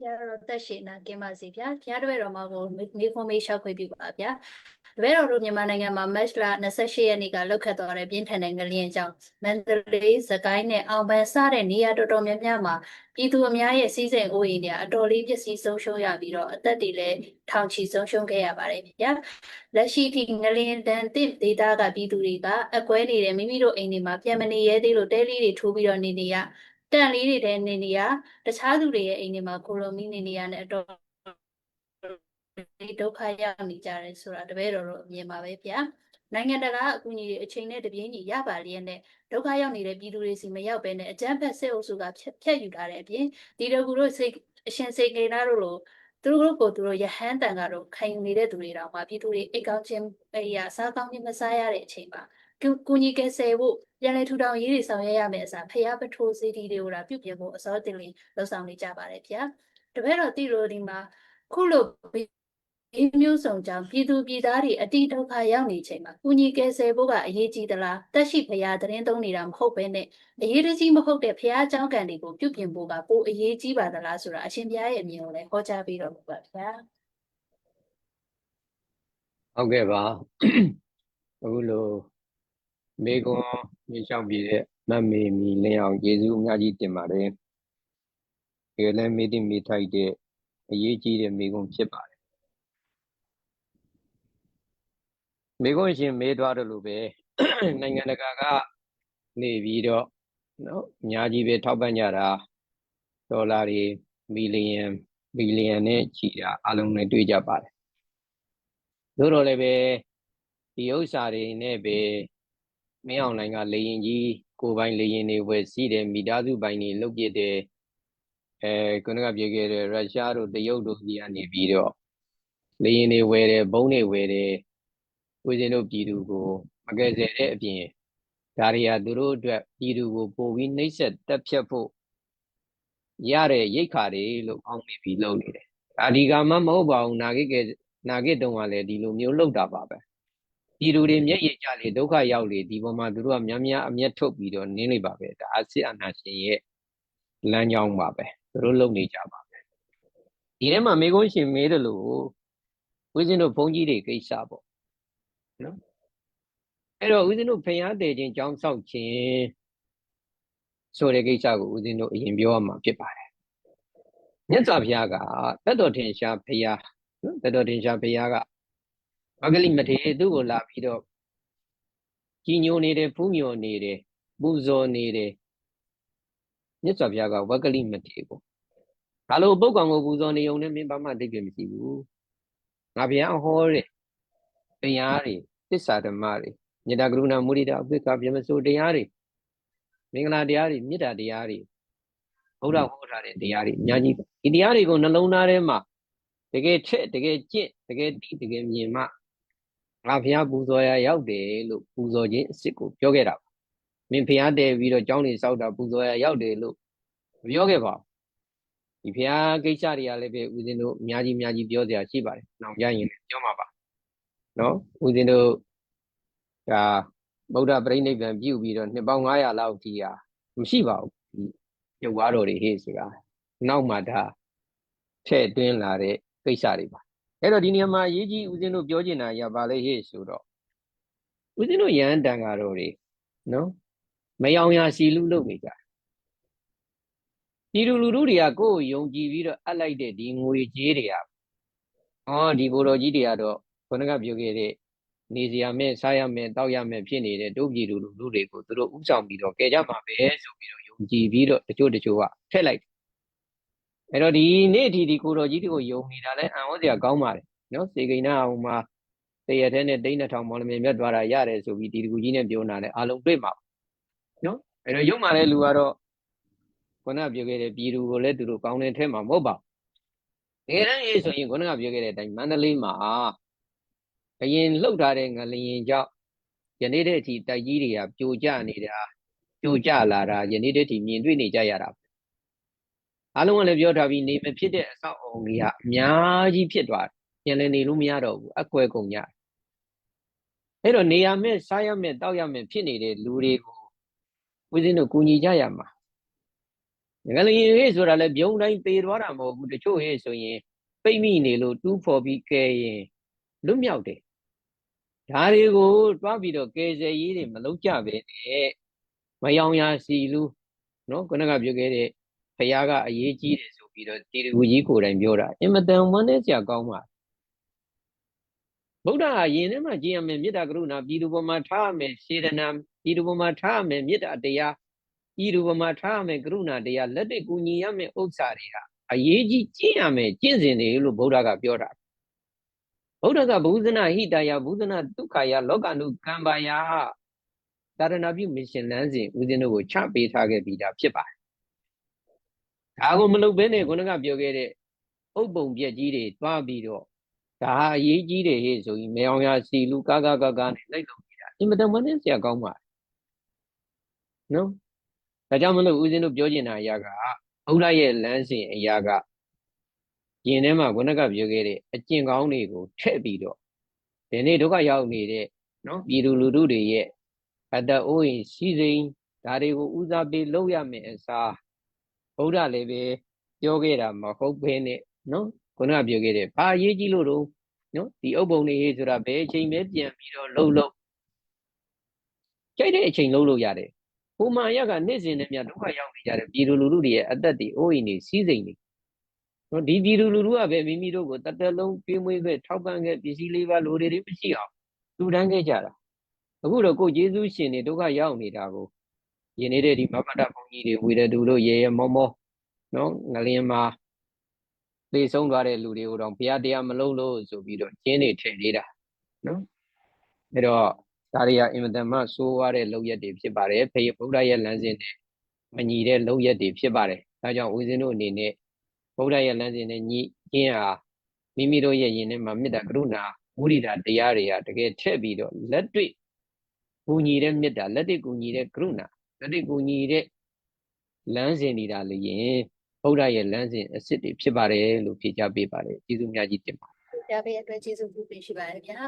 ဘုရားတော်တက်ရှိနာကင်းပါစေဗျာဘုရားတော်တော်မှာကိုနေခွန်မေးလျှောက်ခွင့်ပြုပါဗျာတပည့်တော်တို့မြန်မာနိုင်ငံမှာမတ်လ28ရက်နေ့ကလောက်ခတ်သွားတဲ့ပြင်းထန်တဲ့ငလျင်ကြောင့်မန္တလေးစကိုင်းနဲ့အောင်ပန်းစတဲ့နေရာတော်တော်များများမှာပြည်သူအများရဲ့စီးစိမ်အိုးအိမ်တွေအတော်လေးပျက်စီးဆုံးရှုံးရပြီးတော့အသက်တွေလည်းထောင်ချီဆုံးရှုံးခဲ့ရပါတယ်ဗျာလက်ရှိထိငလျင်တန်တစ်ဒေတာကပြည်သူတွေကအကွဲနေတဲ့မိမိတို့အိမ်တွေမှာပြန်မနေရဲသေးလို့တဲလေးတွေထိုးပြီးတော့နေနေရ တန်လေးတွေထဲနေနေရတခြားသူတွေရဲ့အိမ်တွေမှာကိုလိုမီနေနေရတဲ့အတော့ဒီဒုက္ခရောက်နေကြတယ်ဆိုတာတပည့်တော်တို့အမြင်ပါပဲဗျာနိုင်ငံတကာအကူအညီတွေအချိန်နဲ့တပြေးညီရပါလျက်နဲ့ဒုက္ခရောက်နေတဲ့ပြည်သူတွေစီမရောက်ဘဲနဲ့အကြမ်းဖက်စစ်အုပ်စုကဖျက်ဖျက်ယူထားတဲ့အပြင်ဒီတကူတို့စိတ်အရှင်စိတ်ကေနာတို့လိုသူတို့ကိုသူတို့ရဟန်းတန်ကတော့ခံယူနေတဲ့သူတွေတောင်မှပြည်သူတွေအိတ်ကောင်းခြင်းအရာစားကောင်းခြင်းမစားရတဲ့အချိန်မှာ ကူညီကယ်ဆယ်ဖို့ပြန်လည်ထူထောင်ရေးတွေဆောင်ရွက်ရမယ်အစားဖျားပထိုးစည်းတီးတွေကိုဒါပြုပြင်ဖို့အစောတင်လေးလှုပ်ဆောင်နေကြပါတယ်ဗျာတပည့်တော်တိလို့ဒီမှာခုလိုဘေးမျိုးစုံကြောင့်ပြည်သူပြည်သားတွေအတိဒုက္ခရောက်နေချိန်မှာကုညီကယ်ဆယ်ဖို့ကအရေးကြီးသလားတက်ရှိဖရာသတင်းသုံးနေတာမဟုတ်ပဲနဲ့အရေးကြီးမဟုတ်တဲ့ဖရာအကြောင်းကံတွေကိုပြုပြင်ဖို့ကပိုအရေးကြီးပါသလားဆိုတာအရှင်ဘုရားရဲ့အမြင်ကိုလည်းဟောကြားပေးတော်မူပါဗျာဟုတ်ကဲ့ပါအခုလို မေကွန်မြေလျှောက်ပြည့်တဲ့မတ်မေမီလင်းအောင်ယေရှုအများကြီးတင်ပါတယ်ဒီလည်းမေတ္တိမေထိုက်တဲ့အရေးကြီးတဲ့မေကွန်ဖြစ်ပါတယ်မေကွန်ရှင်မေးသွားတယ်လို့ပဲနိုင်ငံတကာကနေပြီးတော့နော်အများကြီးပဲထောက်ပံ့ကြတာဒေါ်လာတွေမီလီယံဘီလီယံနဲ့ချီတာအလုံးနဲ့တွေ့ကြပါတယ်တို့တော့လည်းပဲဒီဥစ္စာတွေနဲ့ပဲ မင်းအောင်နိုင်ကလေရင်ကြီးကိုပိုင်လေရင်တွေဝယ်စီးတယ်မိသားစုပိုင်တွေလုတ်ပြစ်တယ်အဲခုနကပြောခဲ့တဲ့ရုရှားတို့တရုတ်တို့ကြီးကနေပြီးတော့လေရင်တွေဝယ်တယ်ဘုံတွေဝယ်တယ်ကိုစင်တို့ပြည်သူကိုမကယ်ဆယ်တဲ့အပြင်ဒါတွေဟာသူတို့အတွက်ပြည်သူကိုပို့ပြီးနှိပ်စက်တက်ဖြတ်ဖို့ရတဲ့ရိတ်ခါတွေလို့အောင်းမိပြီးလုပ်နေတယ်ဒါဒီကမှမဟုတ်ပါဘူးနာဂိကနာဂိတုံကလည်းဒီလိုမျိုးလုပ်တာပါပဲ ပြည်သူတွေမျက်ရည်ကျလေဒုက္ခရောက်လေဒီပေါ်မှာသူတို့ကများများအမျက်ထုတ်ပြီးတော့နင်းနေပါပဲဒါအစစ်အနာရှင်ရဲ့လမ်းကြောင်းပါပဲသူတို့လုပ်နေကြပါပဲဒီထဲမှာမေကုန်းရှင်မေးတယ်လို့ဝိဇင်းတို့ဘုန်းကြီးတွေကိစ္စပေါ့နော်အဲ့တော့ဦးဇင်းတို့ဖျားတယ်ခြင်းကြောင်းဆောက်ခြင်းဆိုတဲ့ကိစ္စကိုဦးဇင်းတို့အရင်ပြောရမှာဖြစ်ပါတယ်မြတ်စွာဘုရားကတတ်တော်ထင်ရှားဘုရားနော်တတ်တော်ထင်ရှားဘုရားက မဂလိမထေသူ့ကိုလာပြီးတော့ကြီးညိုနေတယ်ဖူးမြော်နေတယ်ပူဇော်နေတယ်မြတ်စွာဘုရားကဝဂလိမထေကိုဒါလို့ပုဂ္ဂံကိုပူဇော်နေုံနဲ့မင်းဘာမှသိပြမရှိဘူးငါဘုရားဟောတဲ့တရားတွေသစ္စာဓမ္မတွေမေတ္တာကရုဏာမုဒိတာအပိက္ခဗြဟ္မစိုးတရားတွေမင်္ဂလာတရားတွေမေတ္တာတရားတွေဘုရားဟောထားတဲ့တရားတွေအများကြီးဒီတရားတွေကိုနှလုံးသားထဲမှာတကယ်ထက်တကယ်ကျင့်တကယ်သိတကယ်မြင်မှ ငါဘုရားပူဇော်ရရောက်တယ်လို့ပူဇော်ခြင်းအစ်စ်ကိုပြောခဲ့တာပါမင်းဘုရားတည်ပြီးတော့ကျောင်းနေစောက်တာပူဇော်ရရောက်တယ်လို့မပြောခဲ့ပါဘူးဒီဘုရားကိစ္စတွေကလည်းပဲဦးဇင်းတို့အများကြီးအများကြီးပြောစရာရှိပါတယ်နောက်ရရင်လည်းပြောမှာပါနော်ဦးဇင်းတို့ဒါဗုဒ္ဓပြိဋိဘံပြုပြီးတော့နှစ်ပေါင်း900လောက်ကြီးဟာမရှိပါဘူးဒီရုပ်ဝါတော်တွေဟေ့ဆိုတာနောက်မှဒါထည့်သွင်းလာတဲ့ကိစ္စတွေပါ အဲ့တော့ဒီနေရာမှာအရေးကြီးဦးဇင်းတို့ပြောချင်တာရပါလေဟေ့ဆိုတော့ဦးဇင်းတို့ရဟန်းတန်ဃာတော်တွေနော်မယောင်ရာစီလူလုပ်နေကြဒီလူလူတို့တွေကကိုယ်ကိုယုံကြည်ပြီးတော့အပ်လိုက်တဲ့ဒီငွေကြေးတွေကဩဒီကိုတော်ကြီးတွေကတော့ခொနကပြောခဲ့တဲ့နေစရာမဲ့စားရမဲ့တောက်ရမဲ့ဖြစ်နေတဲ့ဒုပြည်လူလူလူတွေကိုသူတို့ဥဆောင်ပြီးတော့ကဲကြမှာပဲဆိုပြီးတော့ယုံကြည်ပြီးတော့တချို့တချို့ကထည့်လိုက် အဲ့တော့ဒီနေ့အထိဒီကိုတော်ကြီးတွေကိုယုံနေတာလဲအံ့ဩစရာကောင်းပါတယ်နော်စေကိန်းနာအောင်မှာတရတဲ့နဲ့တိန်းနှစ်ထောင်မော်လမြိုင်မြတ်သွားတာရတယ်ဆိုပြီးဒီတကူကြီးနဲ့ပြောနာလဲအလုံးတွေ့မှာနော်အဲ့တော့ယုံမှာလဲလူကတော့ခုနပြောခဲ့တဲ့ပြည်သူကိုလည်းသူတို့ကောင်းတဲ့ထဲမှာမဟုတ်ပါဘူးတကယ်တမ်းရေးဆိုရင်ခုနကပြောခဲ့တဲ့အတိုင်းမန္တလေးမှာအရင်လှုပ်ထားတဲ့ငလျင်ကြောင့်ယနေ့တည်းအထိတိုက်ကြီးတွေကပြိုကျနေတာပြိုကျလာတာယနေ့တည်းအထိမြင်တွေ့နေကြရတာ အားလုံးကလည်းပြောထားပြီးနေမဖြစ်တဲ့အဆောက်အုံတွေကအများကြီးဖြစ်သွားတယ်ပြန်လည်းနေလို့မရတော့ဘူးအကွဲကုန်ကြအဲ့တော့နေရမဲ့စားရမဲ့တောက်ရမဲ့ဖြစ်နေတဲ့လူတွေကိုဦးဇင်းတို့ကူညီကြရမှာငလျင်ဟေ့ဆိုတာလည်းပြုံးတိုင်းသေသွားတာမဟုတ်ဘူးတချို့ဟေ့ဆိုရင်ပိတ်မိနေလို့တူးဖော်ပြီးကဲရင်လွတ်မြောက်တယ်ဒါတွေကိုတွားပြီးတော့ကဲဆယ်ရေးတွေမလုပ်ကြပဲနဲ့မယောင်ရာစီလူနော်ခုနကပြောခဲ့တဲ့ ဖခင်ကအရေးကြီးတယ်ဆိုပြီးတော့တီတူကြီးကိုယ်တိုင်ပြောတာအင်မတန်ဝမ်းနည်းစရာကောင်းပါဗုဒ္ဓဟာယင်ထဲမှာကျင့်ရမယ်မေတ္တာကရုဏာပြည်သူပေါ်မှာထားရမယ်စေတနာပြည်သူပေါ်မှာထားရမယ်မေတ္တာတရားပြည်သူပေါ်မှာထားရမယ်ကရုဏာတရားလက်တွေ့ကူညီရမယ်ဥစ္စာတွေဟာအရေးကြီးကျင့်ရမယ်ကျင့်စဉ်တွေလို့ဗုဒ္ဓကပြောတာဗုဒ္ဓကဘုဇနာဟိတယဘုဇနာဒုက္ခယလောကနုကံပါယသာရဏပြုမရှင်လန်းစဉ်ဦးဇင်းတို့ကိုချပေးထားခဲ့ပြီးသားဖြစ်ပါတယ် ဒါကိုမလုပ်ဘဲနဲ့ခုနကပြောခဲ့တဲ့ဥပ္ပုံပြက်ကြီးတွေတွားပြီးတော့ဒါဟာအရေးကြီးတယ်ဟေ့ဆိုရင်မေအောင်ရစီလူကာကာကာကာနဲ့လိုက်လို့နေတာအင်မတန်မနဲ့ဆရာကောင်းပါတယ်နော်ဒါကြောင့်မလို့ဦးဇင်းတို့ပြောချင်တာအရာကဘုရားရဲ့လမ်းစဉ်အရာကယင်ထဲမှာခုနကပြောခဲ့တဲ့အကျင့်ကောင်းတွေကိုထည့်ပြီးတော့ဒီနေ့ဒုက္ခရောက်နေတဲ့နော်ပြည်သူလူထုတွေရဲ့အတ္တအိုးရင်ရှိစိမ်ဒါတွေကိုဦးစားပေးလုပ်ရမယ်အစား ဘုရားလည်းပဲပြောခဲ့တာမဟုတ်ဘဲနဲ့နော်ခုနကပြောခဲ့တဲ့ဘာအရေးကြီးလို့တော့နော်ဒီအုပ်ပုံတွေဆိုတာဘယ်အချိန်ပဲပြန်ပြီးတော့လှုပ်လှုပ်ကြိုက်တဲ့အချိန်လှုပ်လို့ရတယ်ဟိုမှာရကနေ့စဉ်နဲ့မြဒုက္ခရောက်နေကြတဲ့ပြည်သူလူထုတွေရဲ့အသက်တွေအိုးအိမ်တွေစီးစိမ်တွေနော်ဒီပြည်သူလူထုကပဲမိမိတို့ကိုတသက်လုံးပြေးမွေးခဲ့ထောက်ပံ့ခဲ့ပစ္စည်းလေးပါလိုတွေတွေမရှိအောင်လူတန်းခဲ့ကြတာအခုတော့ကိုယေရှုရှင်တွေဒုက္ခရောက်နေတာကို ယင်နေတဲ့ဒီမမတဘုန်းကြီးတွေဝေရတူတို့ရေရမောမောနော်ငလင်းမှာသေဆုံးသွားတဲ့လူတွေကိုတော့ဘုရားတရားမလုံးလို့ဆိုပြီးတော့ကျင်းနေထည့်နေတာနော်အဲ့တော့ဒါတွေကအင်မတန်မှစိုးရတဲ့လောက်ရက်တွေဖြစ်ပါတယ်ဖေဗုဒ္ဓရဲ့လမ်းစဉ်နဲ့မညီတဲ့လောက်ရက်တွေဖြစ်ပါတယ်ဒါကြောင့်ဦးဇင်းတို့အနေနဲ့ဗုဒ္ဓရဲ့လမ်းစဉ်နဲ့ညီကျင်းဟာမိမိတို့ရဲ့ယင်ထဲမှာမေတ္တာကရုဏာမုဒိတာတရားတွေကတကယ်ထည့်ပြီးတော့လက်တွေ့ကူညီတဲ့မေတ္တာလက်တွေ့ကူညီတဲ့ကရုဏာ လက်တွေ့ကူညီတဲ့လမ်းစဉ်တွေဒါလည်းယင်ဗုဒ္ဓရဲ့လမ်းစဉ်အစစ်တွေဖြစ်ပါတယ်လို့ဖြေကြားပေးပါတယ်ကျေးဇူးများကြီးတင်ပါတယ်ရပါရဲ့အတွက်ကျေးဇူးပြုပေးရှိပါတယ်ဗျာ